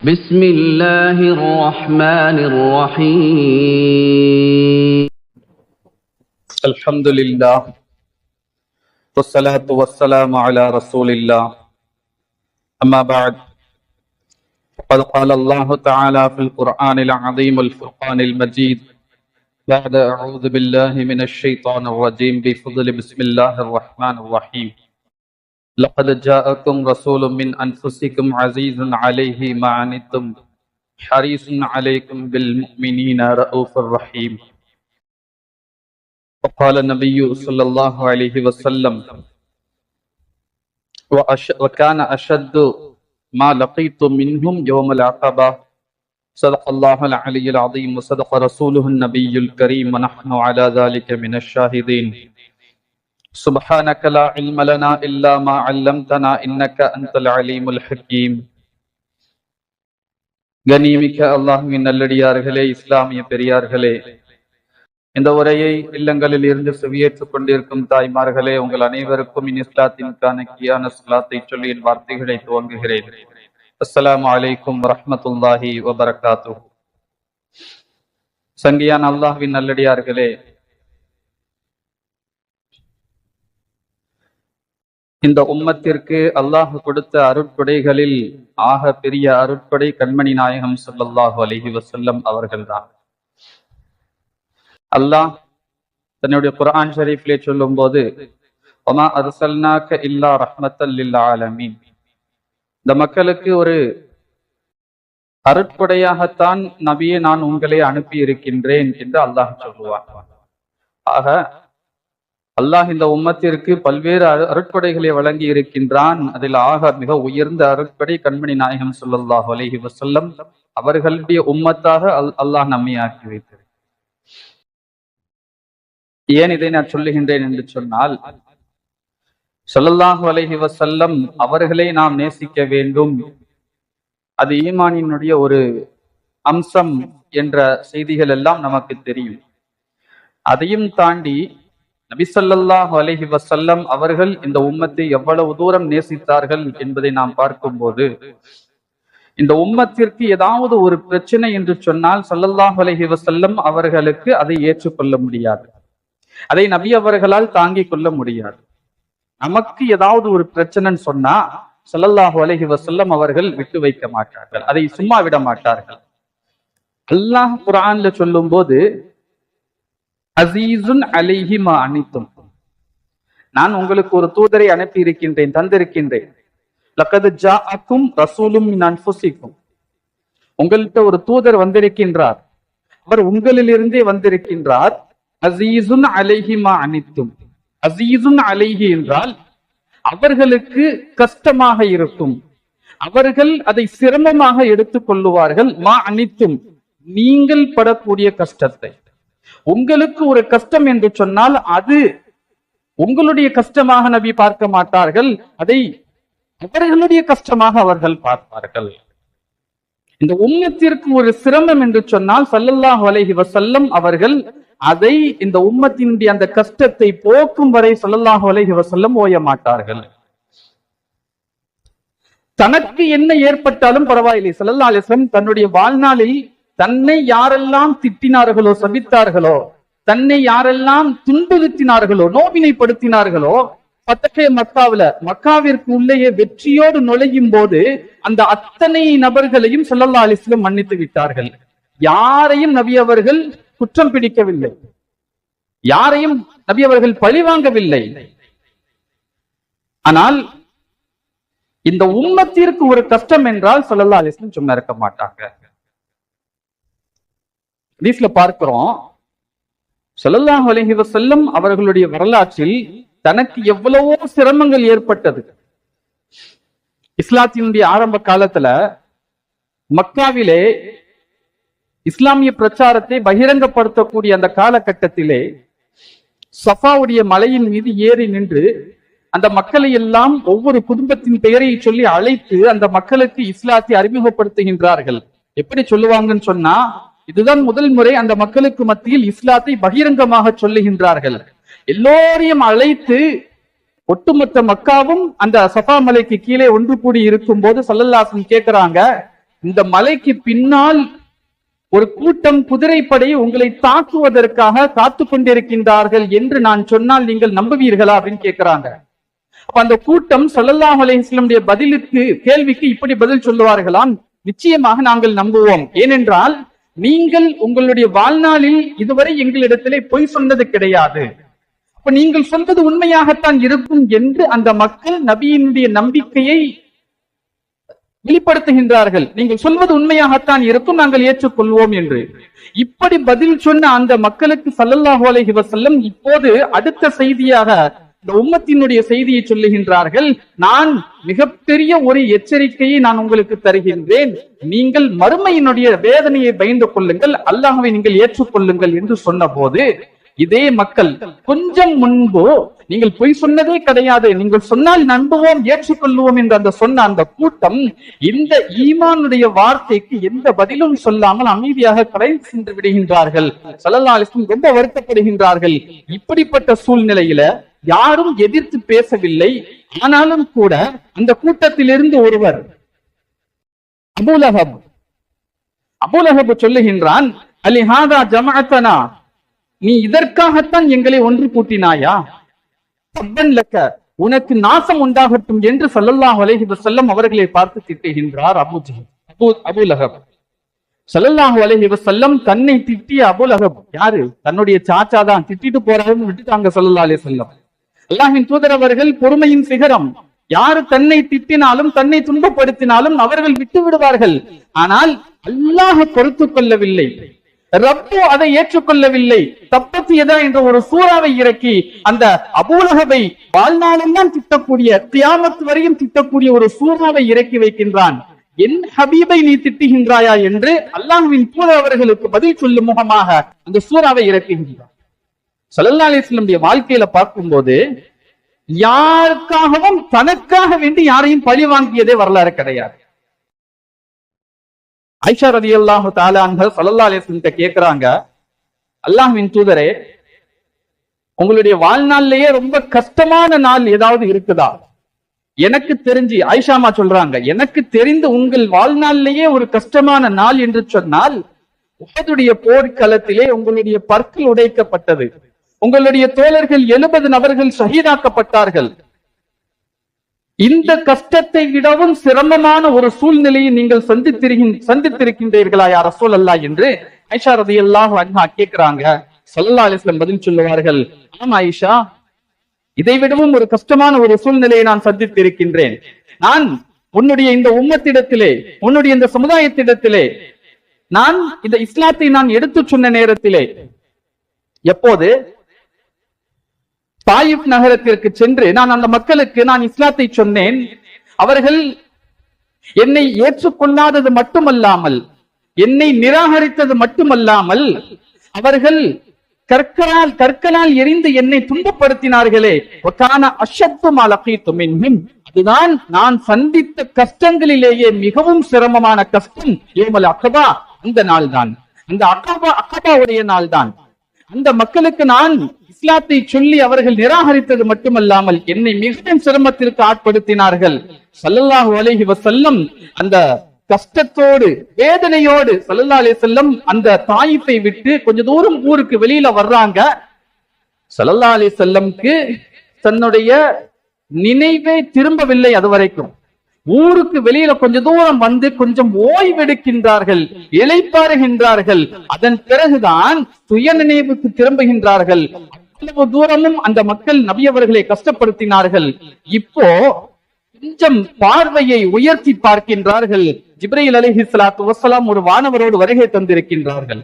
بسم الله الرحمن الرحيم. الحمد لله والصلاة والسلام على رسول الله. أما بعد قد قال الله تعالى في القرآن العظيم الفرقان المجيد. بعد أعوذ بالله من الشيطان الرجيم. بفضل بسم الله الرحمن الرحيم. لقد جاءكم رسول من أنفسكم عزيز عليه ما عنتم حريص عليكم بالمؤمنين رؤوف رحيم وقال النبي صلى الله عليه وسلم. وكان أشد ما لقيت منهم يوم العقبة صدق الله العلي العظيم وصدق رسوله النبي الكريم ونحن على ذلك من الشاهدين سبحانك لا علم لنا إلا ما علمتنا إنك أنت العليم الحكيم கனிமிக்க அல்லாஹுவின் நல்லடியார்களே இஸ்லாமிய பெரியார்களே இந்த உரையை இல்லங்களில் இருந்து செவியேற்றுக் கொண்டிருக்கும் தாய்மார்களே உங்கள் அனைவருக்கும் இன் இஸ்லாத்தின்கான கியான சலாத்தை சொல்லி என் வார்த்தைகளை துவங்குகிறேன் அஸ்ஸலாமு அலைக்கும் வரஹ்மத்துல்லாஹி வபரகாத்து சங்கியான் அல்லாஹ்வின் நல்லடியார்களே இந்த உம்மத்திற்கு அல்லாஹ் கொடுத்த அருட்கொடைகளில் ஆக பெரிய அருட்கொடை கண்மணி நாயகம் சொல்லல்லாஹு அலைஹி வசல்லம் அவர்கள்தான். அல்லாஹ் தன்னுடைய குரான் ஷரீஃப்லே சொல்லும் சொல்லும்போது ஒமா அரசல்னாக்க இல்லா ரஹ்மத்தல் ஆலமீன். இந்த மக்களுக்கு ஒரு அருட்கொடையாகத்தான் நபியை நான் உங்களை அனுப்பி இருக்கின்றேன் என்று அல்லாஹ் சொல்லுவார் ஆக அல்லாஹ் இந்த உம்மத்திற்கு பல்வேறு அரு- அருட்கொடைகளை வழங்கி இருக்கின்றான் அதில் ஆக மிக உயர்ந்த அருட்கொடை கண்மணி நாயகம் சொல்லல்லாஹ் அலஹி வசல்லம் அவர்களுடைய உம்மத்தாக அல்- அல்லாஹ் நம்மை ஆக்கி வைத்தார். ஏன் இதை நான் சொல்லுகின்றேன் என்று சொன்னால் சொல்லல்லாஹு அலஹி வசல்லம் அவர்களை நாம் நேசிக்க வேண்டும். அது ஈமானினுடைய ஒரு அம்சம் என்ற செய்திகள் எல்லாம் நமக்கு தெரியும். அதையும் தாண்டி நபி அலஹி வசல்லம் அவர்கள் இந்த உம்மத்தை எவ்வளவு தூரம் நேசித்தார்கள் என்பதை நாம் பார்க்கும்போது இந்த உம்மத்திற்கு ஏதாவது ஒரு பிரச்சனை என்று சொன்னால் சல்லல்லாஹ் அலஹி வசல்லம் அவர்களுக்கு அதை ஏற்றுக்கொள்ள முடியாது. அதை நபி அவர்களால் தாங்கிக் கொள்ள முடியாது. நமக்கு ஏதாவது ஒரு பிரச்சனைன்னு சொன்னா சல்லல்லாஹு அலஹி வசல்லம் அவர்கள் விட்டு வைக்க மாட்டார்கள். அதை சும்மா விட மாட்டார்கள். அல்லாஹ் குரான்ல சொல்லும் போது அசீசுன் அலைஹி மா அனித்தும். நான் உங்களுக்கு ஒரு தூதரை அனுப்பி இருக்கின்றேன் தந்திருக்கின்றேன். லக்கது ஜாஅக்கும் ரசூலும் நான் உங்கள்கிட்ட ஒரு தூதர் வந்திருக்கின்றார். அவர் உங்களிலிருந்தே வந்திருக்கின்றார். அசீசுன் அலைஹிமா மா அனித்தும். அசீசுன் அலைஹி என்றால் அவர்களுக்கு கஷ்டமாக இருக்கும். அவர்கள் அதை சிரமமாக எடுத்துக் கொள்ளுவார்கள். மா அனித்தும். நீங்கள் படக்கூடிய கஷ்டத்தை. உங்களுக்கு ஒரு கஷ்டம் என்று சொன்னால் அது உங்களுடைய கஷ்டமாக நபி பார்க்க மாட்டார்கள். அதை அவர்களுடைய கஷ்டமாக அவர்கள் பார்ப்பார்கள். இந்த உம்மத்திற்கு ஒரு சிரமம் என்று சொன்னால் சல்லல்லாஹ் அலைஹி வசல்லம் அவர்கள் அதை இந்த உம்மத்தினுடைய அந்த கஷ்டத்தை போக்கும் வரை ஸல்லல்லாஹு அலைஹி வசல்லம் ஓய மாட்டார்கள். தனக்கு என்ன ஏற்பட்டாலும் பரவாயில்லை. சல்லல்லா அலிஸ்லம் தன்னுடைய வாழ்நாளில் தன்னை யாரெல்லாம் திட்டினார்களோ சபித்தார்களோ தன்னை யாரெல்லாம் துன்புறுத்தினார்களோ நோவினைப்படுத்தினார்களோ பத்தகைய மக்காவில மக்காவிற்கு உள்ளேயே வெற்றியோடு நுழையும் போது அந்த அத்தனை நபர்களையும் சொல்லல்லா அலிஸ்லம் மன்னித்து விட்டார்கள். யாரையும் நபி அவர்கள் குற்றம் பிடிக்கவில்லை. யாரையும் நபி அவர்கள் பழிவாங்கவில்லை ஆனால் இந்த உம்மத்திற்கு ஒரு கஷ்டம் என்றால் சொல்லல்லா அலிஸ்லம் சும்மா இருக்க மாட்டாங்க. ஹதீஸ்ல பார்க்கிறோம் சொல்லல்லாஹ் அலைஹி வஸல்லம் அவர்களுடைய வரலாற்றில் தனக்கு எவ்வளவோ சிரமங்கள் ஏற்பட்டது. இஸ்லாத்தினுடைய ஆரம்ப காலத்துல மக்காவிலே இஸ்லாமிய பிரச்சாரத்தை பகிரங்கப்படுத்தக்கூடிய அந்த காலகட்டத்திலே சஃபாவுடைய மலையின் மீது ஏறி நின்று அந்த மக்களை எல்லாம் ஒவ்வொரு குடும்பத்தின் பெயரை சொல்லி அழைத்து அந்த மக்களுக்கு இஸ்லாத்தை அறிமுகப்படுத்துகின்றார்கள். எப்படி சொல்லுவாங்கன்னு சொன்னா இதுதான் முதல் முறை அந்த மக்களுக்கு மத்தியில் இஸ்லாத்தை பகிரங்கமாக சொல்லுகின்றார்கள். எல்லோரையும் அழைத்து ஒட்டுமொத்த மக்காவும் அந்த சஃபா மலைக்கு கீழே ஒன்று கூடி இருக்கும் போது சல்லல்லாசன் கேட்கிறாங்க இந்த மலைக்கு பின்னால் ஒரு கூட்டம் குதிரைப்படை உங்களை தாக்குவதற்காக காத்து கொண்டிருக்கின்றார்கள் என்று நான் சொன்னால் நீங்கள் நம்புவீர்களா அப்படின்னு கேட்கிறாங்க. அப்ப அந்த கூட்டம் ஸல்லல்லாஹு அலைஹி பதிலுக்கு கேள்விக்கு இப்படி பதில் சொல்லுவார்களாம்? நிச்சயமாக நாங்கள் நம்புவோம். ஏனென்றால் நீங்கள் உங்களுடைய வாழ்நாளில் இதுவரை எங்களிடத்திலே பொய் சொன்னது கிடையாது. அப்ப நீங்கள் சொல்வது உண்மையாகத்தான் இருக்கும் என்று அந்த மக்கள் நபியினுடைய நம்பிக்கையை வெளிப்படுத்துகின்றார்கள். நீங்கள் சொல்வது உண்மையாகத்தான் இருக்கும் நாங்கள் ஏற்றுக்கொள்வோம் என்று. இப்படி பதில் சொன்ன அந்த மக்களுக்கு சல்லல்லாஹு அலஹி வசல்லம் இப்போது அடுத்த செய்தியாக இந்த உம்மத்தினுடைய செய்தியை சொல்லுகின்றார்கள் நான் மிகப்பெரிய ஒரு எச்சரிக்கையை நான் உங்களுக்கு தருகின்றேன். நீங்கள் மறுமையினுடைய வேதனையை பயந்து கொள்ளுங்கள் அல்லாஹவை நீங்கள் ஏற்றுக்கொள்ளுங்கள் என்று சொன்ன போது இதே மக்கள் கொஞ்சம் முன்பு நீங்கள் பொய் சொன்னதே கிடையாது. நீங்கள் சொன்னால் நம்புவோம் ஏற்றுக்கொள்வோம் என்று அந்த சொன்ன அந்த கூட்டம் இந்த ஈமானுடைய வார்த்தைக்கு எந்த பதிலும் சொல்லாமல் அமைதியாக கடை சென்று விடுகின்றார்கள். சலல்லாலிஸ்டும் ரொம்ப வருத்தப்படுகின்றார்கள். இப்படிப்பட்ட சூழ்நிலையில யாரும் எதிர்த்து பேசவில்லை. ஆனாலும் கூட அந்த கூட்டத்திலிருந்து ஒருவர் அபூலஹப் அபூலஹப் சொல்லுகின்றான் அலிஹாதா ஜமாத்தனா நீ இதற்காகத்தான் எங்களை ஒன்று கூட்டினாயா? லக்க உனக்கு நாசம் உண்டாகட்டும் என்று ஸல்லல்லாஹு அலஹி வசல்லம் அவர்களை பார்த்து திட்டுகின்றார் அபூஜஹல் அபு அபூலஹப் ஸல்லல்லாஹு அலஹி வசல்லம் தன்னை திட்டிய அபூலஹப் யாரு? தன்னுடைய சாச்சா தான். திட்டிட்டு போறாருன்னு விட்டுட்டாங்க சல்லல்லா அலைஹி சொல்லம் அல்லாஹின் தூதர் அவர்கள் பொறுமையின் சிகரம். யாரு தன்னை திட்டினாலும் தன்னை துன்பப்படுத்தினாலும் அவர்கள் விட்டு விடுவார்கள் ஆனால் அல்லாஹ் பொறுத்துக் கொள்ளவில்லை. ரப்பு அதை ஏற்றுக்கொள்ளவில்லை. தப்பத்து எதா என்ற ஒரு சூறாவை இறக்கி அந்த அபூலகவை வாழ்நாளெல்லாம் திட்டக்கூடிய தியாமத்து வரையும் திட்டக்கூடிய ஒரு சூறாவை இறக்கி வைக்கின்றான். என் ஹபீபை நீ திட்டுகின்றாயா என்று அல்லாஹ்வின் தூதர் அவர்களுக்கு பதில் சொல்லும் முகமாக அந்த சூறாவை இறக்குகின்றான். சல்லல்லா அலிஸ்லமுடைய வாழ்க்கையில பார்க்கும்போது யாருக்காகவும் தனக்காக வேண்டி யாரையும் பழி வாங்கியதே வரலாறு கிடையாது. ஐஷா ரதி அல்லாஹு தாலாங்க சல்லல்லா அலிஸ்லிட்ட கேட்கிறாங்க அல்லாஹின் தூதரே உங்களுடைய வாழ்நாள்லயே ரொம்ப கஷ்டமான நாள் ஏதாவது இருக்குதா? எனக்கு தெரிஞ்சு ஐஷாமா சொல்றாங்க எனக்கு தெரிந்து உங்கள் வாழ்நாளிலேயே ஒரு கஷ்டமான நாள் என்று சொன்னால் உஹதுடைய போர்க்களத்திலே உங்களுடைய பற்கள் உடைக்கப்பட்டது. உங்களுடைய தோழர்கள் எழுபது நபர்கள் ஷஹீதாக்கப்பட்டார்கள். இந்த கஷ்டத்தை விடவும் சிரமமான ஒரு சூழ்நிலையை நீங்கள் சந்தித்திருக்கின் சந்தித்திருக்கின்றீர்களா யார் ரசூல் அல்லா என்று ஐஷா ரதி அல்லாஹ் அன்ஹா கேட்கிறாங்க. சல்லா அலிஸ்லம் பதில் சொல்லுவார்கள். ஆமா ஐஷா இதை விடவும் ஒரு கஷ்டமான ஒரு சூழ்நிலையை நான் சந்தித்திருக்கின்றேன். நான் உன்னுடைய இந்த உம்மத்திடத்திலே உன்னுடைய இந்த சமுதாயத்திடத்திலே நான் இந்த இஸ்லாத்தை நான் எடுத்து சொன்ன நேரத்திலே எப்போது தாயிப் நகரத்திற்கு சென்று நான் அந்த மக்களுக்கு நான் இஸ்லாத்தை சொன்னேன். அவர்கள் என்னை ஏற்றுக்கொள்ளாதது மட்டுமல்லாமல் என்னை நிராகரித்தது மட்டுமல்லாமல் அவர்கள் கற்களால் கற்களால் எரிந்து என்னை துன்பப்படுத்தினார்களே. அஷத்து மலகீத்து மின்ஹும். அதுதான் நான் சந்தித்த கஷ்டங்களிலேயே மிகவும் சிரமமான கஷ்டம். ஏமல் அகபா அந்த நாள் தான் அந்த அகபா அகபாவுடைய நாள் தான் அந்த மக்களுக்கு நான் இஸ்லாத்தை சொல்லி அவர்கள் நிராகரித்தது மட்டுமல்லாமல் என்னை மிகவும் சிரமத்திற்கு ஆட்படுத்தினார்கள். சல்லல்லாஹு அலஹி வசல்லம் அந்த கஷ்டத்தோடு வேதனையோடு சல்லல்லா அலி செல்லம் அந்த தாயிப்பை விட்டு கொஞ்ச தூரம் ஊருக்கு வெளியில வர்றாங்க. சல்லல்லா அலி செல்லம்க்கு தன்னுடைய நினைவே திரும்பவில்லை அது வரைக்கும் ஊருக்கு வெளியில கொஞ்ச தூரம் வந்து கொஞ்சம் ஓய்வெடுக்கின்றார்கள் இளைப்பாறுகின்றார்கள். அதன் பிறகுதான் சுய நினைவுக்கு திரும்புகின்றார்கள். இவ்வளவு தூரமும் அந்த மக்கள் நபியவர்களை கஷ்டப்படுத்தினார்கள். இப்போ கொஞ்சம் பார்வையை உயர்த்தி பார்க்கின்றார்கள். ஜிப்ரையில் அலஹி சலாத்து வசலாம் ஒரு வானவரோடு வருகை தந்திருக்கின்றார்கள்.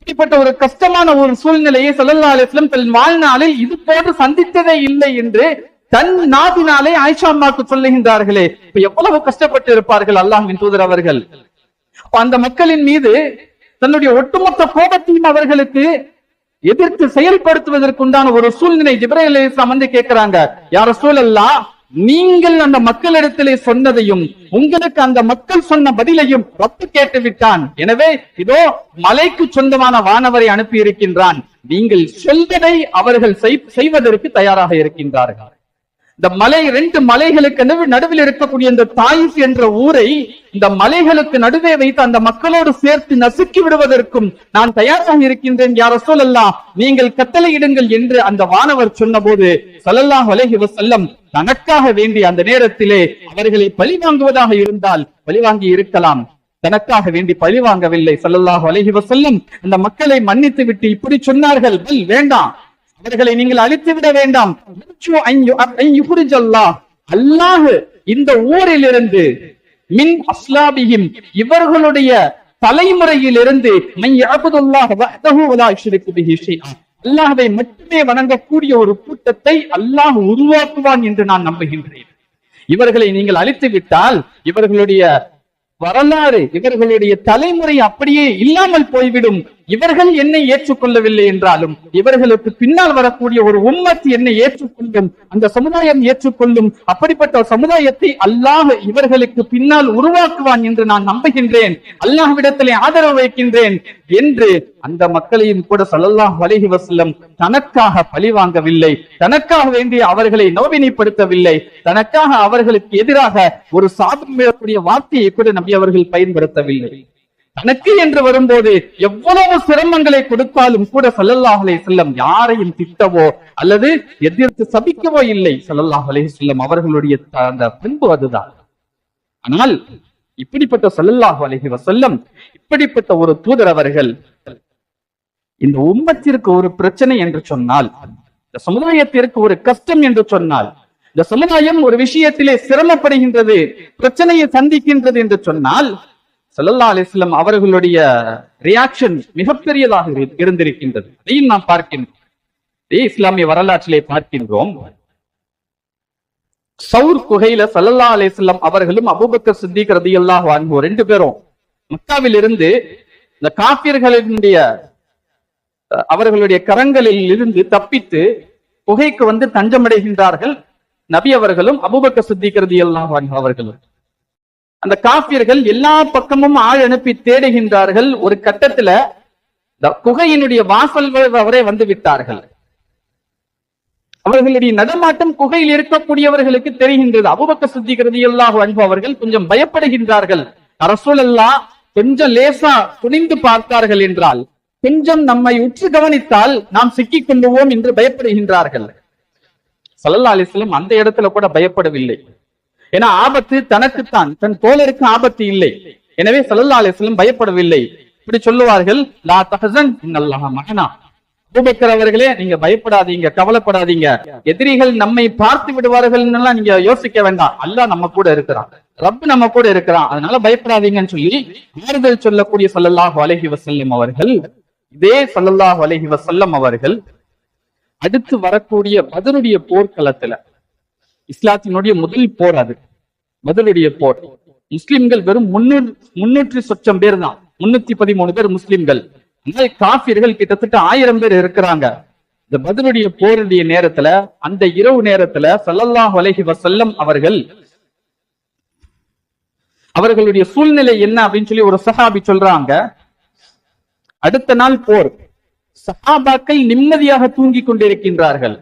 இப்படிப்பட்ட ஒரு கஷ்டமான ஒரு சூழ்நிலையை சல்லா அலிஸ்லம் தன் வாழ்நாளில் இது போன்று சந்தித்ததே இல்லை என்று தன் நாதினாலே ஆயிஷா அம்மாக்கு சொல்லுகின்றார்களே. இப்ப எவ்வளவு கஷ்டப்பட்டு இருப்பார்கள் அல்லாஹின் தூதர் அவர்கள்? அந்த மக்களின் மீது தன்னுடைய ஒட்டுமொத்த கோபத்தையும் அவர்களுக்கு எதிர்த்து செயல்படுத்துவதற்குண்டான ஒரு சூழ்நிலை ஜிப்ரேல் அலி இஸ்லாம் வந்து கேட்கிறாங்க. யார சூழல்லா நீங்கள் அந்த மக்களிடத்திலே சொன்னதையும் உங்களுக்கு அந்த மக்கள் சொன்ன பதிலையும் ரத்து கேட்டு விட்டான் எனவே இதோ மலைக்கு சொந்தமான வானவரை அனுப்பி இருக்கின்றான் நீங்கள் சொல்வதை அவர்கள் செய்- செய்வதற்கு தயாராக இருக்கின்றார்கள். இந்த மலை ரெண்டு மலைகளுக்கு நடுவு- நடுவில் இருக்கக்கூடிய இந்த தாயிஃப் என்ற ஊரை இந்த மலைகளுக்கு நடுவே வைத்து அந்த மக்களோடு சேர்த்து நசுக்கி விடுவதற்கும் நான் தயாராக இருக்கின்றேன். யார சொல்லலாம் நீங்கள் கட்டளையிடுங்கள் என்று அந்த வானவர் சொன்னபோது ஸல்லல்லாஹு வலகி வஸல்லம் தனக்காக வேண்டி அந்த நேரத்திலே அவர்களை பழி வாங்குவதாக இருந்தால் பழிவாங்கி இருக்கலாம். தனக்காக வேண்டி பழி வாங்கவில்லை ஸல்லல்லாஹு அலைஹி வஸல்லம். அந்த மக்களை மன்னித்து விட்டு இப்படி சொன்னார்கள். வேண்டாம். அவர்களை நீங்கள் அழித்து விட வேண்டாம். அல்லாஹு இந்த ஊரில் இருந்து மின் அஸ்லாபியும் இவர்களுடைய தலைமுறையில் இருந்து அல்லாஹை மட்டுமே வணங்கக்கூடிய ஒரு கூட்டத்தை அல்லாஹ் உருவாக்குவான் என்று நான் நம்புகின்றேன். இவர்களை நீங்கள் அழித்து விட்டால் இவர்களுடைய வரலாறு இவர்களுடைய தலைமுறை அப்படியே இல்லாமல் போய்விடும். இவர்கள் என்னை ஏற்றுக்கொள்ளவில்லை என்றாலும் இவர்களுக்கு பின்னால் வரக்கூடிய ஒரு உம்மத்து என்னை ஏற்றுக்கொள்ளும் அந்த சமுதாயம் ஏற்றுக்கொள்ளும் அப்படிப்பட்ட ஒரு சமுதாயத்தை அல்லாஹ் இவர்களுக்கு பின்னால் உருவாக்குவான் என்று நான் நம்புகின்றேன். அல்லாஹ்விடத்திலே ஆதரவு வைக்கின்றேன். என்று அந்த மக்களையும் கூட ஸல்லல்லாஹு அலைஹி வசல்லம் தனக்காக பழி வாங்கவில்லை. தனக்காக வேண்டி அவர்களை நோவினைப்படுத்தவில்லை. தனக்காக அவர்களுக்கு எதிராக ஒரு சாதம் விடக்கூடிய வார்த்தையை கூட நம்பி அவர்கள் பயன்படுத்தவில்லை. தனக்கு என்று வரும்போது எவ்வளவு சிரமங்களை கொடுத்தாலும் கூட ஸல்லல்லாஹு அலே செல்லம் யாரையும் திட்டவோ அல்லது எதிர்த்து சபிக்கவோ இல்லை. ஸல்லல்லாஹு அலே செல்லம் அவர்களுடைய அந்த பண்பு அதுதான். ஆனால் இப்படிப்பட்ட ஸல்லல்லாஹு அலஹி வசல்லம் இப்படிப்பட்ட ஒரு தூதர் அவர்கள் இந்த உம்மத்திற்கு ஒரு பிரச்சனை என்று சொன்னால் இந்த சமுதாயத்திற்கு ஒரு கஷ்டம் என்று சொன்னால் இந்த சமுதாயம் ஒரு விஷயத்திலே சிரமப்படுகின்றது பிரச்சனையை சந்திக்கின்றது என்று சொன்னால் ஸல்லல்லாஹு அலைஹி அவர்களுடைய ரியாக்ஷன் மிகப்பெரியதாக இரு- இருந்திருக்கின்றது. அதையும் நாம் பார்க்கின்றோம். இஸ்லாமிய வரலாற்றிலே பார்க்கின்றோம். சவுர் குகையில சல்லல்லா அலைஹி அவர்களும் அபூபக்கர் சித்திக் ரலியல்லாஹு அன்ஹு ரெண்டு பேரும் மக்காவில் இருந்து இந்த காபியர்களினுடைய அவர்களுடைய கரங்களில் இருந்து தப்பித்து குகைக்கு வந்து தஞ்சமடைகின்றார்கள் நபி அவர்களும் அபுபக்க சித்திக் எல்லாம் அன்ஹு அவர்களும். அந்த காபியர்கள் எல்லா பக்கமும் ஆள் அனுப்பி தேடுகின்றார்கள். ஒரு கட்டத்துல இந்த குகையினுடைய வாசல் வரை வந்து விட்டார்கள். அவர்களுடைய நடமாட்டம் குகையில் இருக்கக்கூடியவர்களுக்கு தெரிகின்றது. அபுபக்க சித்திகிறது எல்லாம் அன்பு அவர்கள் கொஞ்சம் பயப்படுகின்றார்கள். அரசூல் அரசுலல்லா கொஞ்சம் லேசா துணிந்து பார்த்தார்கள் என்றால் கொஞ்சம் நம்மை உற்று கவனித்தால் நாம் சிக்கிக் கொள்ளுவோம் என்று பயப்படுகின்றார்கள். சல்லல்லா அலிஸ்லம் அந்த இடத்துல கூட பயப்படவில்லை. ஏன்னா ஆபத்து தனக்குத்தான் தன் தோழருக்கு ஆபத்து இல்லை. எனவே சல்லல்லா அலிஸ்லம் பயப்படவில்லை. இப்படி சொல்லுவார்கள் லா தஹசன் மகனா அபூபக்கர் அவர்களே நீங்க பயப்படாதீங்க கவலைப்படாதீங்க. எதிரிகள் நம்மை பார்த்து விடுவார்கள் நீங்க யோசிக்க வேண்டாம். அல்லாஹ் நம்ம கூட இருக்கிறான். ரப் நம்ம கூட இருக்கிறான். அதனால பயப்படாதீங்கன்னு சொல்லி ஆறுதல் சொல்லக்கூடிய சொல்லல்லாஹ் அலைஹி வசல்லம் அவர்கள் இதே சொல்லல்லாஹ் அலைஹி வசல்லம் அவர்கள் அடுத்து வரக்கூடிய பதிலுடைய போர்க்களத்துல இஸ்லாத்தினுடைய முதல் போர் அது. பதிலுடைய போர். முஸ்லிம்கள் வெறும் முன்னூறு முன்னூற்றி சொச்சம் பேர் தான். முன்னூத்தி பதிமூணு பேர் முஸ்லிம்கள். ஆனால் காபிர்கள் கிட்டத்தட்ட ஆயிரம் பேர் இருக்கிறாங்க. இந்த பதிலுடைய போருடைய நேரத்துல அந்த இரவு நேரத்துல சல்லல்லாஹ் அலைஹி வசல்லம் அவர்கள் அவர்களுடைய சூழ்நிலை என்ன அப்படின்னு சொல்லி ஒரு சஹாபி சொல்றாங்க. அடுத்த நாள் போர். சஹாபாக்கள் நிம்மதியாக தூங்கிக் கொண்டிருக்கின்றார்கள்.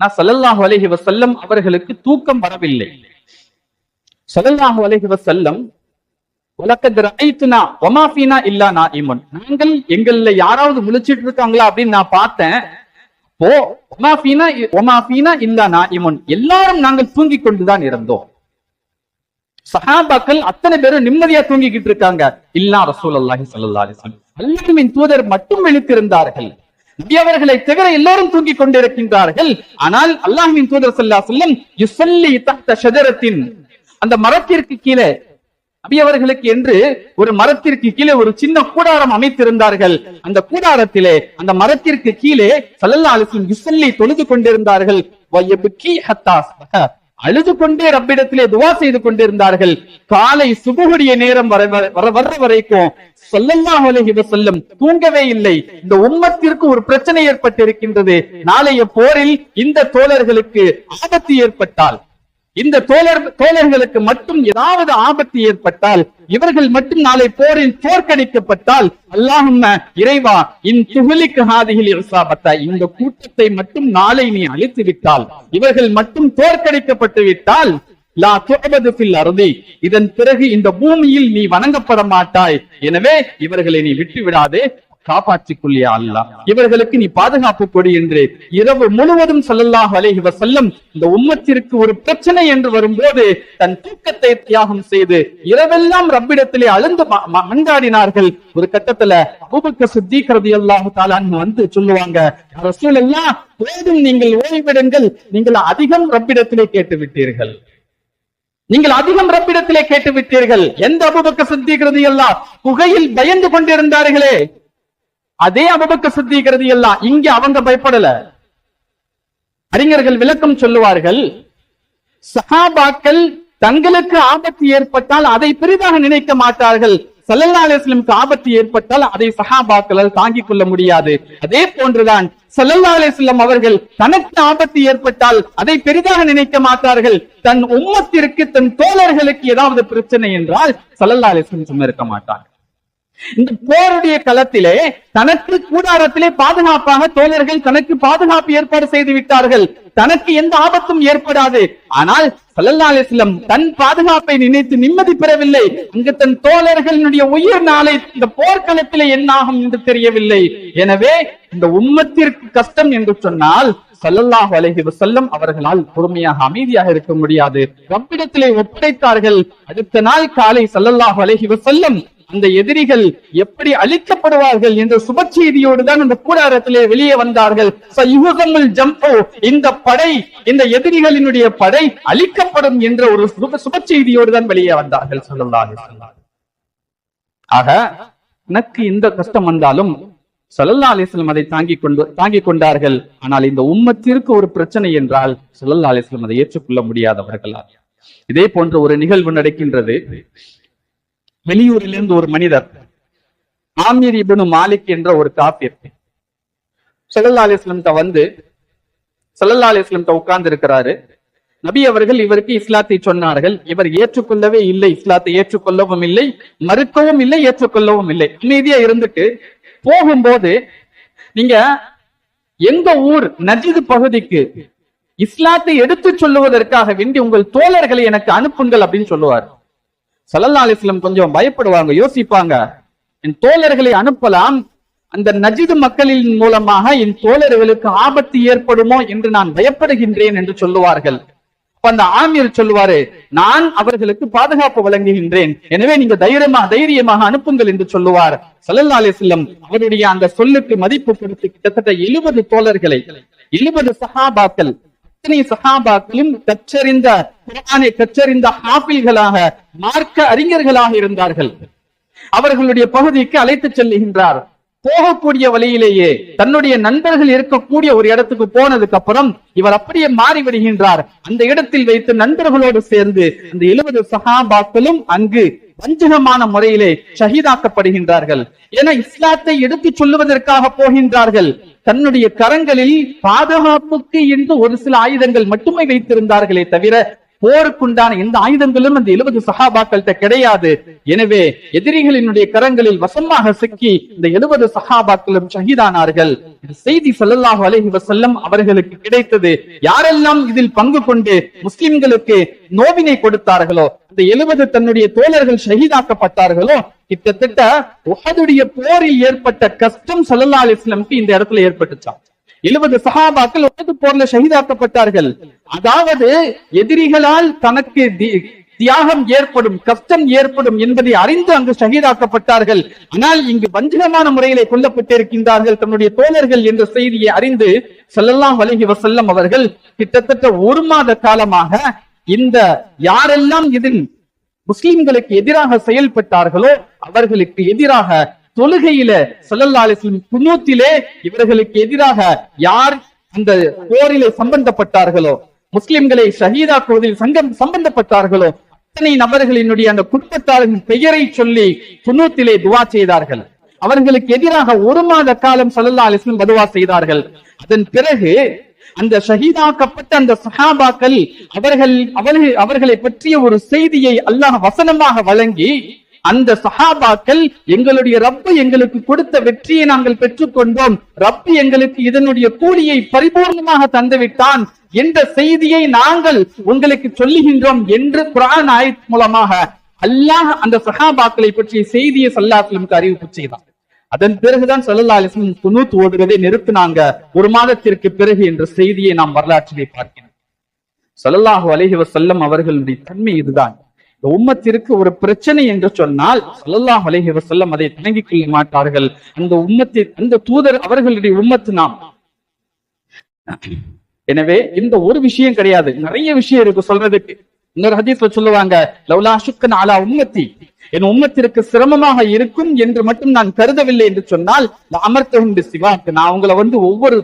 நான் சல்லல்லாஹ் அலைஹி வசல்லம் அவர்களுக்கு தூக்கம் வரவில்லை. சல்லல்லாஹ் அலைஹி வசல்லம் உலகத் ரஐத்துனா வமா ஃபீனா இல்லா நாயிமுன் நாங்கள் எங்கள்ல யாராவது முழிச்சிட்டு இருக்காங்களா அப்படின்னு நான் பார்த்தேன். அப்போ ஒமாஃபீனா ஒமாஃபீனா இல்லா ஃபீனா இல்லா எல்லாரும் நாங்கள் தூங்கி கொண்டுதான் இருந்தோம். சஹாபாக்கள் அத்தனை பேரும் நிம்மதியா தூங்கிக்கிட்டு இருக்காங்க. இல்லா ரசூல் அல்லாஹி சல்லா வஸல்லம். அல்லாஹ்வின் தூதர் மட்டும் விழித்திருந்தார்கள் நபியவர்களை தவிர எல்லாரும் தூங்கிக் கொண்டிருக்கின்றார்கள். ஆனால் அல்லாஹின் தூதர் சல்லா சொல்லம் யுசல்லி தஹ்த ஷஜரத்தின். அந்த மரத்திற்கு கீழே நபி என்று ஒரு மரத்திற்கு கீழே ஒரு சின்ன கூடாரம் அமைத்திருந்தார்கள். அந்த கூடாரத்திலே அந்த மரத்திற்கு கீழே ஸல்லல்லாஹு அலைஹி வஸல்லம் தொழுது கொண்டிருந்தார்கள். அழுது கொண்டே ரப்பிடத்திலே துவா செய்து கொண்டிருந்தார்கள். காலை சுபகுடைய நேரம் வர வர- வர வர்ற வரைக்கும் ஸல்லல்லாஹு அலைஹி வஸல்லம் தூங்கவே இல்லை. இந்த உம்மத்திற்கு ஒரு பிரச்சனை ஏற்பட்டிருக்கின்றது. நாளைய போரில் இந்த தோழர்களுக்கு ஆபத்து ஏற்பட்டால். இந்த தோழர் தோழர்களுக்கு மட்டும் ஏதாவது ஆபத்து ஏற்பட்டால் இவர்கள் மட்டும் நாளை போரில் தோற்கடிக்கப்பட்டால் அல்லாஹும் இறைவா இன் துகுலிக்கு ஹாதிகில் இசாபத்தா இந்த கூட்டத்தை மட்டும் நாளை நீ அழித்து விட்டால் இவர்கள் மட்டும் தோற்கடிக்கப்பட்டு விட்டால் லா துஅபது பில் அருதி இதன் பிறகு இந்த பூமியில் நீ வணங்கப்பட மாட்டாய். எனவே இவர்களை நீ விட்டு விடாதே காப்பாற்றிக் கொள்ளிய இவர்களுக்கு நீ பாதுகாப்பு கொடு என்று இரவு முழுவதும் ஸல்லல்லாஹு அலைஹி வசல்லம் இந்த உம்மத்திற்கு ஒரு பிரச்சனை என்று வரும்போது தன் தூக்கத்தை தியாகம் செய்து இரவெல்லாம் ரப்பிடத்திலே அழுந்து ம- மன்றாடினார்கள். ஒரு கட்டத்துல அபுபக்க சித்திக் ரலியல்லாஹு தஆலா வந்து சொல்லுவாங்க ரசூல் எல்லாம் போதும் நீங்கள் ஓய்விடுங்கள். நீங்கள் அதிகம் ரப்பிடத்திலே கேட்டு விட்டீர்கள் நீங்கள் அதிகம் ரப்பிடத்திலே கேட்டு விட்டீர்கள் எந்த அபுபக்க சித்திகிறது எல்லாம் புகையில் பயந்து கொண்டிருந்தார்களே. அதே அபுபக்க சித்திக்கிறது எல்லாம் இங்க அவங்க பயப்படல. அறிஞர்கள் விளக்கம் சொல்லுவார்கள் சஹாபாக்கள் தங்களுக்கு ஆபத்து ஏற்பட்டால் அதை பெரிதாக நினைக்க மாட்டார்கள். சல்லல்லா அலிஸ்லமுக்கு ஆபத்து ஏற்பட்டால் அதை சஹாபாக்களால் தாங்கிக் கொள்ள முடியாது. அதே போன்றுதான் சல்லல்லா அலிஸ்லம் அவர்கள் தனக்கு ஆபத்து ஏற்பட்டால் அதை பெரிதாக நினைக்க மாட்டார்கள். தன் உம்மத்திற்கு தன் தோழர்களுக்கு ஏதாவது பிரச்சனை என்றால் சல்லல்லா அலிஸ்லம் சும்மா இருக்க மாட்டார்கள். இந்த போருடைய களத்திலே தனக்கு கூடாரத்திலே பாதுகாப்பாக தோழர்கள் தனக்கு பாதுகாப்பு ஏற்பாடு செய்து விட்டார்கள். தனக்கு எந்த ஆபத்தும் ஏற்படாது. ஆனால் சல்லல்லா அலிஸ்லம் தன் பாதுகாப்பை நினைத்து நிம்மதி பெறவில்லை. அங்கு தன் தோழர்களினுடைய உயிர் நாளை இந்த போர்க்களத்திலே என்னாகும் என்று தெரியவில்லை. எனவே இந்த உம்மத்திற்கு கஷ்டம் என்று சொன்னால் சல்லல்லாஹ் அலஹி வசல்லம் அவர்களால் பொறுமையாக அமைதியாக இருக்க முடியாது. ரப்பிடத்திலே ஒப்படைத்தார்கள். அடுத்த நாள் காலை சல்லல்லாஹ் அலஹி வசல்லம் அந்த எதிரிகள் எப்படி அழிக்கப்படுவார்கள் என்ற சுப செய்தியோடு தான் அந்த கூடாரத்திலே வெளியே வந்தார்கள். ஜம்போ இந்த படை இந்த எதிரிகளினுடைய படை அழிக்கப்படும் என்ற ஒரு சுப செய்தியோடு தான் வெளியே வந்தார்கள் சொல்லலாம் ஆக எனக்கு இந்த கஷ்டம் வந்தாலும் ஸல்லல்லாஹு அலிஸ்லம் அதை தாங்கிக் கொண்டு தாங்கிக் கொண்டார்கள். ஆனால் இந்த உம்மத்திற்கு ஒரு பிரச்சனை என்றால் ஸல்லல்லாஹு அலிஸ்லம் அதை ஏற்றுக்கொள்ள முடியாதவர்களால் இதே போன்ற ஒரு நிகழ்வு நடக்கின்றது. வெளியூரிலிருந்து ஒரு மனிதர் ஆமீர் இபனு மாலிக் என்ற ஒரு காபிர் ஸல்லல்லாஹு அலிஸ்லம்கிட்ட வந்து ஸல்லல்லாஹு அலிஸ்லம்கிட்ட உட்கார்ந்து இருக்கிறாரு நபி அவர்கள் இவருக்கு இஸ்லாத்தை சொன்னார்கள். இவர் ஏற்றுக்கொள்ளவே இல்லை. இஸ்லாத்தை ஏற்றுக்கொள்ளவும் இல்லை. மறுக்கவும் இல்லை ஏற்றுக்கொள்ளவும் இல்லை. அமைதியா இருந்துட்டு போகும்போது நீங்க எங்க ஊர் நஜிது பகுதிக்கு இஸ்லாத்தை எடுத்துச் சொல்லுவதற்காக வேண்டி உங்கள் தோழர்களை எனக்கு அனுப்புங்கள் அப்படின்னு சொல்லுவார். சல்லல்லா அலிஸ்லம் கொஞ்சம் பயப்படுவாங்க யோசிப்பாங்க. என் தோழர்களை அனுப்பலாம். அந்த நஜிது மக்களின் மூலமாக என் தோழர்களுக்கு ஆபத்து ஏற்படுமோ என்று நான் பயப்படுகின்றேன் என்று சொல்லுவார்கள். அந்த ஆமீர் சொல்லுவாரு நான் அவர்களுக்கு பாதுகாப்பு வழங்குகின்றேன். எனவே நீங்க தைரியமா தைரியமாக அனுப்புங்கள் என்று சொல்லுவார். சல்லல்லா அலிஸ்லம் அவருடைய அந்த சொல்லுக்கு மதிப்பு கொடுத்து கிட்டத்தட்ட எழுபது தோழர்களை எழுபது சஹாபாக்கள் அத்தனை சஹாபாக்களும் கற்றறிந்த குரானை கற்றறிந்த ஹாபில்களாக மார்க்க அறிஞர்களாக இருந்தார்கள். அவர்களுடைய பகுதிக்கு அழைத்துச் செல்லுகின்றார். போகக்கூடிய வழியிலேயே தன்னுடைய நண்பர்கள் இருக்கக்கூடிய ஒரு இடத்துக்கு போனதுக்கு அப்புறம் இவர் அப்படியே மாறி விடுகின்றார். அந்த இடத்தில் வைத்து நண்பர்களோடு சேர்ந்து அந்த எழுபது சகாபாக்களும் அங்கு வஞ்சகமான முறையிலே ஷஹீதாக்கப்படுகின்றார்கள். என இஸ்லாத்தை எடுத்துச் சொல்லுவதற்காக போகின்றார்கள். தன்னுடைய கரங்களில் பாதுகாப்புக்கு என்று ஒரு சில ஆயுதங்கள் மட்டுமே வைத்திருந்தார்களே தவிர போருக்குண்டான எந்த ஆயுதங்களும் அந்த எழுபது சஹாபாக்கள்கிட்ட கிடையாது. எனவே எதிரிகளினுடைய கரங்களில் வசமாக சிக்கி இந்த எழுபது சஹாபாக்களும் ஷஹீதானார்கள். செய்தி ஸல்லல்லாஹு அலஹி வசல்லம் அவர்களுக்கு கிடைத்தது. யாரெல்லாம் இதில் பங்கு கொண்டு முஸ்லிம்களுக்கு நோவினை கொடுத்தார்களோ இந்த எழுபது தன்னுடைய தோழர்கள் ஷஹீதாக்கப்பட்டார்களோ கிட்டத்தட்ட உஹதுடைய போரில் ஏற்பட்ட கஷ்டம் ஸல்லல்லாஹு அலிஸ்லம்க்கு இந்த இடத்துல ஏற்பட்டுச்சான் எழுபது சஹாபாக்கள் உஹது போர்ல ஷஹீதாக்கப்பட்டார்கள். அதாவது எதிரிகளால் தனக்கு தி- தியாகம் ஏற்படும் கஷ்டம் ஏற்படும் என்பதை அறிந்து அங்கு ஷஹீதாக்கப்பட்டார்கள். ஆனால் இங்கு வஞ்சகமான முறையிலே கொல்லப்பட்டிருக்கின்றார்கள் தன்னுடைய தோழர்கள் என்ற செய்தியை அறிந்து செல்லலாம் அலைஹி வசல்லம் அவர்கள் கிட்டத்தட்ட ஒரு மாத காலமாக இந்த யாரெல்லாம் இதில் முஸ்லிம்களுக்கு எதிராக செயல்பட்டார்களோ அவர்களுக்கு எதிராக தொழுகையில ஸல்லல்லாஹு அலைஹி இவர்களுக்கு எதிராக யார் அந்த போரிலே சம்பந்தப்பட்டார்களோ முஸ்லிம்களை ஷஹீதாக்குவதில் சங்கம் சம்பந்தப்பட்டார்களோ அத்தனை நபர்களினுடைய அந்த குடும்பத்தாரின் பெயரை சொல்லி குனூத்திலே துவா செய்தார்கள். அவர்களுக்கு எதிராக ஒரு மாத காலம் ஸல்லல்லாஹு அலிஸ்லம் பதுவா செய்தார்கள். அதன் பிறகு அந்த ஷஹீதாக்கப்பட்ட அந்த சஹாபாக்கள் அவர்கள் அவர்கள் அவர்களை பற்றிய ஒரு செய்தியை அல்லாஹ் வசனமாக வழங்கி அந்த சஹாபாக்கள் எங்களுடைய ரப்பு எங்களுக்கு கொடுத்த வெற்றியை நாங்கள் பெற்றுக்கொண்டோம். ரப்பு எங்களுக்கு இதனுடைய கூலியை பரிபூர்ணமாக தந்துவிட்டான். என்ற செய்தியை நாங்கள் உங்களுக்கு சொல்லுகின்றோம் என்று குரான் ஆயத் மூலமாக. அல்லாஹ் அந்த சஹாபாக்களை பற்றிய செய்தியை சல்லாஹ்லுக்கு அறிவிப்பு செய்தான். அதன் பிறகுதான் சல்லல்லா அலிஸ்லம் துணூத்து ஓடுவதை நிறுத்தினாங்க. ஒரு மாதத்திற்கு பிறகு என்ற செய்தியை நாம் வரலாற்றிலே பார்க்கிறோம். சல்லல்லாஹு அலைஹி வசல்லம் அவர்களுடைய தன்மை இதுதான். இந்த உம்மத்திற்கு ஒரு பிரச்சனை என்று சொன்னால் சல்லல்லாஹு அலைஹி வஸல்லம் அதை தாங்கிக் கொள்ள மாட்டார்கள். அந்த உம்மத்தை அந்த தூதர் அவர்களுடைய உம்மத்து நாம். எனவே இந்த ஒரு விஷயம் கிடையாது. நிறைய விஷயம் இருக்கு சொல்றதுக்கு. இன்னொரு ஹதீஸ்ல சொல்லுவாங்க லவ்லா சுக்கன் அலா உம்மத்தி. என் உம்மத்திற்கு சிரமமாக இருக்கும் என்று மட்டும் நான் கருதவில்லை என்று சொன்னால் அமர்த்தகும் சிவாக்கு நான் உங்களை வந்து ஒவ்வொரு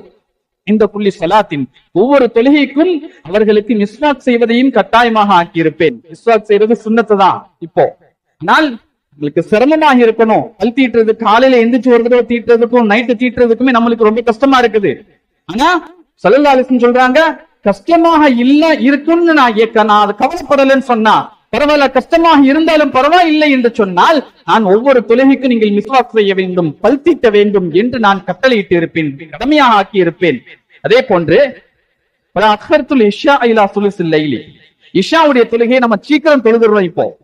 இந்த புள்ளி சலாத்தின் ஒவ்வொரு தொழுகைக்கும் அவர்களுக்கு மிஸ்வாக் செய்வதையும் கட்டாயமாக ஆக்கியிருப்பேன். மிஸ்வாக் செய்வது சுண்ணத்து தான் இப்போ ஆனால் உங்களுக்கு சிரமமாக இருக்கணும். பல் தீட்டுறது காலையில எந்திரிச்சு ஒரு தடவை தீட்டுறதுக்கும் நைட்டு தீட்டுறதுக்குமே நம்மளுக்கு ரொம்ப கஷ்டமா இருக்குது. ஆனா சலல்லாலிசன் சொல்றாங்க கஷ்டமாக இல்ல இருக்கும்னு நான் ஏக்க நான் அது கவலைப்படலைன்னு சொன்னா பரவாயில்ல கஷ்டமாக இருந்தாலும் பரவாயில்லை என்று சொன்னால் நான் ஒவ்வொரு தொழுகைக்கும் நீங்கள் மிஸ்வாக் செய்ய வேண்டும் பல் தீட்ட வேண்டும் என்று நான் கட்டளையிட்டு இருப்பேன் கடமையாக ஆக்கி இருப்பேன் அதே போன்று பல அக்ஹர்த்துல் இஷா ஐலா சுலுசில் லைலி. இஷாவுடைய தொழுகையை நம்ம சீக்கிரம் தொழுதுறோம் இப்போ.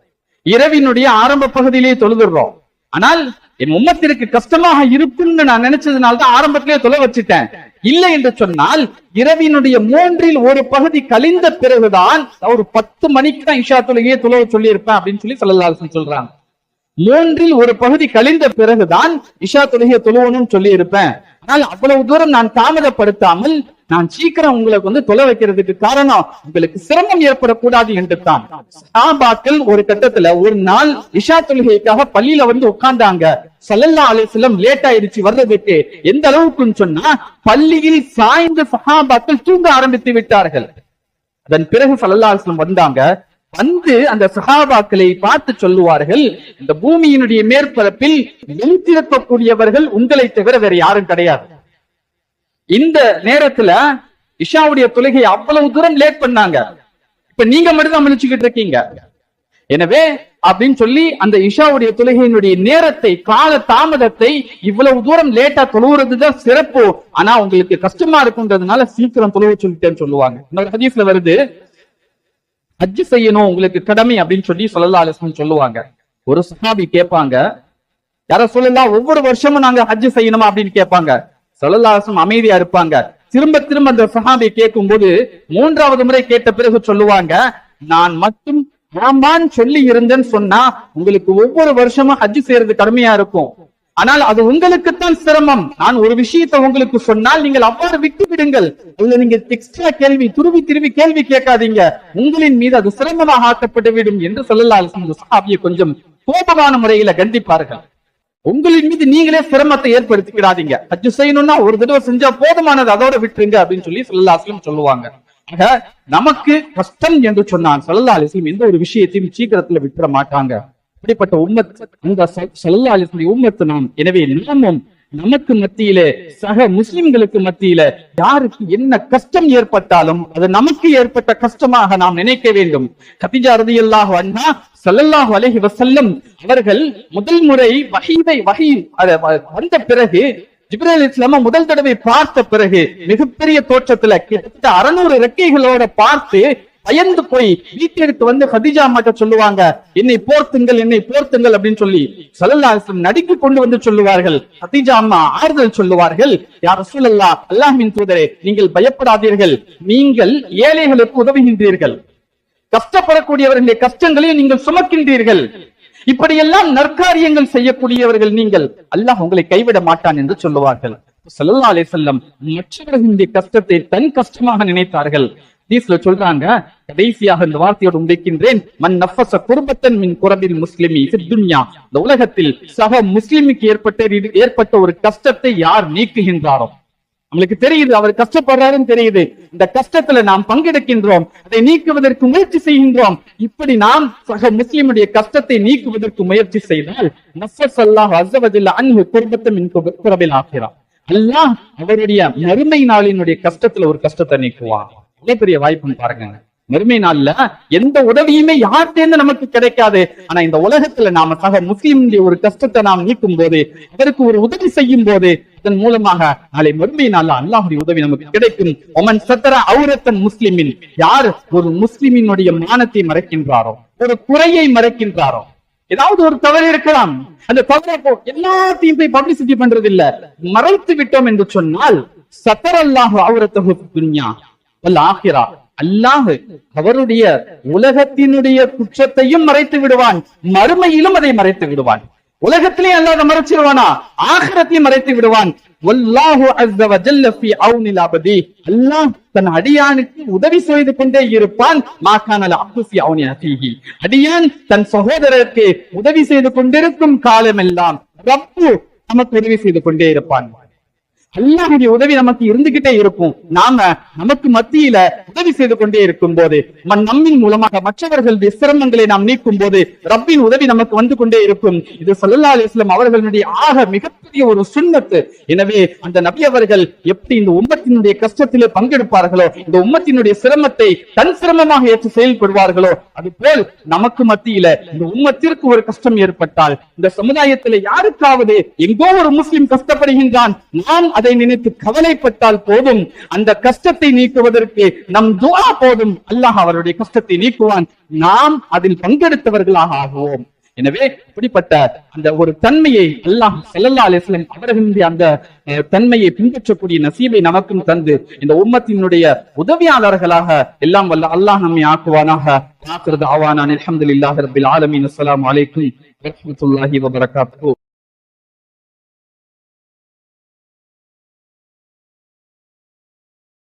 இரவினுடைய ஆரம்ப பகுதியிலேயே தொழுதுறோம். ஆனால் என் உம்மத்திற்கு கஷ்டமாக இருக்கும்னு நான் நினைச்சதுனால தான் ஆரம்பத்திலேயே தொலை வச்சுட்டேன். இல்லை என்று சொன்னால் இரவினுடைய மூன்றில் ஒரு பகுதி கழிந்த பிறகுதான் ஒரு பத்து மணிக்கு தான் இஷா தொழுகையே தொலை சொல்லி இருப்பேன் அப்படின்னு சொல்லி சொல்லலாசன் சொல்றாங்க. மூன்றில் ஒரு பகுதி கழிந்த பிறகுதான் இஷா தொழுகையை தொழுவணும்னு சொல்லி இருப்பேன் ஆனால் அவ்வளவு தூரம் நான் தாமதப்படுத்தாமல் நான் சீக்கிரம் உங்களுக்கு வந்து தொலை வைக்கிறதுக்கு காரணம் உங்களுக்கு சிரமம் ஏற்படக்கூடாது என்று தான் சஹாபாக்கள் ஒரு கட்டத்துல ஒரு நாள் இஷா தொழுகைக்காக பள்ளியில வந்து உட்கார்ந்தாங்க. சல்லல்லா அலிஸ்லம் லேட் ஆயிடுச்சு வர்றதுக்கு. எந்த அளவுக்குன்னு சொன்னா பள்ளியில் சாய்ந்து சஹாபாக்கள் தூங்க ஆரம்பித்து விட்டார்கள். அதன் பிறகு சல்லல்லா அலிஸ்லம் வந்தாங்க. வந்து அந்த சஹாபாக்களை பார்த்து சொல்லுவார்கள் இந்த பூமியினுடைய மேற்பரப்பில் நிலைத்திருக்கக்கூடியவர்கள் உங்களை தவிர வேற யாரும் கிடையாது. இந்த நேரத்துல இஷாவுடைய தொழுகை அவ்வளவு தூரம் லேட் பண்ணாங்க. இப்ப நீங்க மட்டும் தான் இருக்கீங்க. எனவே அப்படின்னு சொல்லி அந்த இஷாவுடைய தொழுகையினுடைய நேரத்தை கால தாமதத்தை இவ்வளவு தூரம் லேட்டா தொழுவுறதுதான் சிறப்பு. ஆனா உங்களுக்கு கஷ்டமா இருக்குன்றதுனால சீக்கிரம் தொழுவ சொல்லிட்டேன்னு சொல்லுவாங்க. இன்னொரு ஹதீஸ்ல வருது ஹஜ் செய்யணும் உங்களுக்கு கடமை அப்படின்னு சொல்லி சொல்லலா அலிஸ்லாம் சொல்லுவாங்க. ஒரு சஹாபி கேட்பாங்க யார சொல்லலாம் ஒவ்வொரு வருஷமும் நாங்க ஹஜ் செய்யணுமா? அப்படின்னு கேட்பாங்க. சொல்லலாசம் அமைதியா இருப்பாங்க. திரும்ப திரும்ப அந்த சஹாபி கேட்கும் போது மூன்றாவது முறை கேட்ட பிறகு சொல்லுவாங்க நான் மட்டும் ஆமான்னு சொல்லி இருந்தேன்னு சொன்னா உங்களுக்கு ஒவ்வொரு வருஷமும் ஹஜ் செய்யறது கடுமையா இருக்கும். ஆனால் அது உங்களுக்குத்தான் சிரமம். நான் ஒரு விஷயத்தை உங்களுக்கு சொன்னால் நீங்கள் அவ்வாறு விட்டு விடுங்கள் அதுல நீங்க எக்ஸ்ட்ரா கேள்வி துருவி திருவி கேள்வி கேட்காதீங்க. உங்களின் மீது அது சிரமமாக ஆக்கப்பட்டு விடும் என்று சொல்லலால் சஹாபியை கொஞ்சம் கோபமான முறையில கண்டிப்பார்கள். உங்களின் மீது நீங்களே சிரமத்தை ஏற்படுத்திக்கிறாதீங்க ஹஜ் செய்யணும்னா ஒரு தடவை செஞ்சா போதுமானது அதோட விட்டுருங்க அப்படின்னு சொல்லி சல்லாஸ்லம் சொல்லுவாங்க. ஆக நமக்கு கஷ்டம் என்று சொன்னான் சல்லா அலிஸ்லம் எந்த ஒரு விஷயத்தையும் சீக்கிரத்துல விட்டுற மாட்டாங்க. அப்படிப்பட்ட உம்மத் அந்த சல்லா உம்மத்து நாம். எனவே நாமும் நமக்கு மத்தியில சக முஸ்லிம்களுக்கு மத்தியில யாருக்கு என்ன கஷ்டம் ஏற்பட்டாலும் அது நமக்கு ஏற்பட்ட கஷ்டமாக நாம் நினைக்க வேண்டும். கபிஜா ரதி அல்லாஹ் அண்ணா சல்லல்லாஹ் அலஹி வசல்லம் அவர்கள் முதல் முறை வஹீதை வஹீ வந்த பிறகு ஜிப்ரேல் இஸ்லாம முதல் தடவை பார்த்த பிறகு மிகப்பெரிய தோற்றத்துல கிட்டத்தட்ட அறுநூறு ரெக்கைகளோட பார்த்து பயந்து போய் வீட்டெடுத்து வந்து ஹதிஜா மாட்ட சொல்லுவாங்க என்னை போர்த்துங்கள் என்னை போர்த்துங்கள் அப்படின்னு சொல்லி சல்லல்லாஹம் நடுக்கி கொண்டு வந்து சொல்லுவார்கள். ஹதிஜா அம்மா ஆறுதல் சொல்லுவார்கள் யார் சூழல்லா அல்லாஹின் தூதரே நீங்கள் பயப்படாதீர்கள் நீங்கள் ஏழைகளுக்கு உதவுகின்றீர்கள். கஷ்டப்படக்கூடியவர்களுடைய கஷ்டங்களையும் நீங்கள் சுமக்கின்றீர்கள். இப்படியெல்லாம் நற்காரியங்கள் செய்யக்கூடியவர்கள் நீங்கள் அல்லாஹ் உங்களை கைவிட மாட்டான் என்று சொல்லுவார்கள். சல்லா அலே செல்லம் மற்றவர்களுடைய கஷ்டத்தை தன் கஷ்டமாக நினைத்தார்கள். ஹதீஸ்ல சொல்றாங்க கடைசியாக இந்த வார்த்தையோடு முடிக்கின்றேன் மன் நஃபச குர்பத்தன் மின் குரபில் முஸ்லிமி துன்யா. இந்த உலகத்தில் சக முஸ்லிமுக்கு ஏற்பட்ட ஏற்பட்ட ஒரு கஷ்டத்தை யார் நீக்குகின்றாரோ? நம்மளுக்கு தெரியுது அவர் கஷ்டப்படுறாருன்னு தெரியுது. இந்த கஷ்டத்துல நாம் பங்கெடுக்கின்றோம் அதை நீக்குவதற்கு முயற்சி செய்கின்றோம். இப்படி நாம் சக முஸ்லிமுடைய கஷ்டத்தை நீக்குவதற்கு முயற்சி செய்தால் நஃபஸ் அல்லாஹ் அசவதில் அன்பு குர்பத்தன் மின் குரபில் ஆகிறார் அல்லாஹ் அவருடைய மறுமை நாளினுடைய கஷ்டத்துல ஒரு கஷ்டத்தை நீக்குவான். எவ்வளவு பெரிய வாய்ப்புன்னு பாருங்க மறுமை நாள்ல எந்த உதவியுமே யார்கிட்ட நமக்கு கிடைக்காது. ஆனா இந்த உலகத்துல நாம சக முஸ்லிம்களுடைய ஒரு கஷ்டத்தை நாம் நீக்கும் போது அதற்கு ஒரு உதவி செய்யும் போது இதன் மூலமாக நாளை மறுமை நாள்ல அல்லாஹுடைய உதவி நமக்கு கிடைக்கும். ஒமன் சத்தர அவுரத்தன் முஸ்லிமின் யார் ஒரு முஸ்லிமினுடைய மானத்தை மறைக்கின்றாரோ ஒரு குறையை மறைக்கின்றாரோ ஏதாவது ஒரு தவறு இருக்கலாம். அந்த தவறை எல்லாத்தையும் போய் பப்ளிசிட்டி பண்றது இல்ல மறைத்து விட்டோம் என்று சொன்னால் சத்தர் அல்லாஹு அவுரத்தகு துன்யா வல் அல்லாஹு அவருடைய உலகத்தினுடைய குற்றத்தையும் மறைத்து விடுவான். மறுமையிலும் அதை மறைத்து விடுவான். உலகத்திலே அல்லாத மறைச்சிருவானா? ஆகிரத்தையும் மறைத்து விடுவான். தன் அடியானுக்கு உதவி செய்து கொண்டே இருப்பான். அடியான் தன் சகோதரருக்கு உதவி செய்து கொண்டிருக்கும் காலமெல்லாம் ரப்பு நமக்கு உதவி செய்து கொண்டே இருப்பான். அல்லாஹுடைய உதவி நமக்கு இருந்துகிட்டே இருக்கும். நாம நமக்கு மத்தியில உதவி செய்து கொண்டே இருக்கும் போது நம்மின் மூலமாக மற்றவர்களுடைய சிரமங்களை நாம் நீக்கும் போது ரப்பின் உதவி நமக்கு வந்து கொண்டே இருக்கும். இது சொல்லல்லா அலிஸ்லாம் அவர்களுடைய ஆக மிகப்பெரிய ஒரு சுண்ணத்து. எனவே அந்த நபி அவர்கள் எப்படி இந்த உம்மத்தினுடைய கஷ்டத்திலே பங்கெடுப்பார்களோ இந்த உம்மத்தினுடைய சிரமத்தை தன் சிரமமாக ஏற்று செயல்படுவார்களோ அது போல் நமக்கு மத்தியில இந்த உம்மத்திற்கு ஒரு கஷ்டம் ஏற்பட்டால் இந்த சமுதாயத்தில் யாருக்காவது எங்கோ ஒரு முஸ்லிம் கஷ்டப்படுகின்றான் நாம் அதை நினைத்து கவலைப்பட்டால் போதும். அந்த கஷ்டத்தை நீக்குவதற்கு நம் துவா போதும். அல்லாஹ் அவருடைய கஷ்டத்தை நீக்குவான். நாம் அதில் பங்கெடுத்தவர்களாக ஆகுவோம். எனவே இப்படிப்பட்ட அந்த ஒரு தன்மையை அல்லாஹ் செல்லல்லா அலிஸ்லம் அவர்களுடைய அந்த தன்மையை பின்பற்றக்கூடிய நசீபை நமக்கும் தந்து இந்த உம்மத்தினுடைய உதவியாளர்களாக எல்லாம் வல்ல அல்லாஹ் நம்மை ஆக்குவானாக. ஆக்குறது ஆவானான் அல்ஹம்துலில்லாஹி ரப்பில் ஆலமீன். அஸ்லாம் வலைக்கும் வரமத்துல்லாஹி வபரகாத்து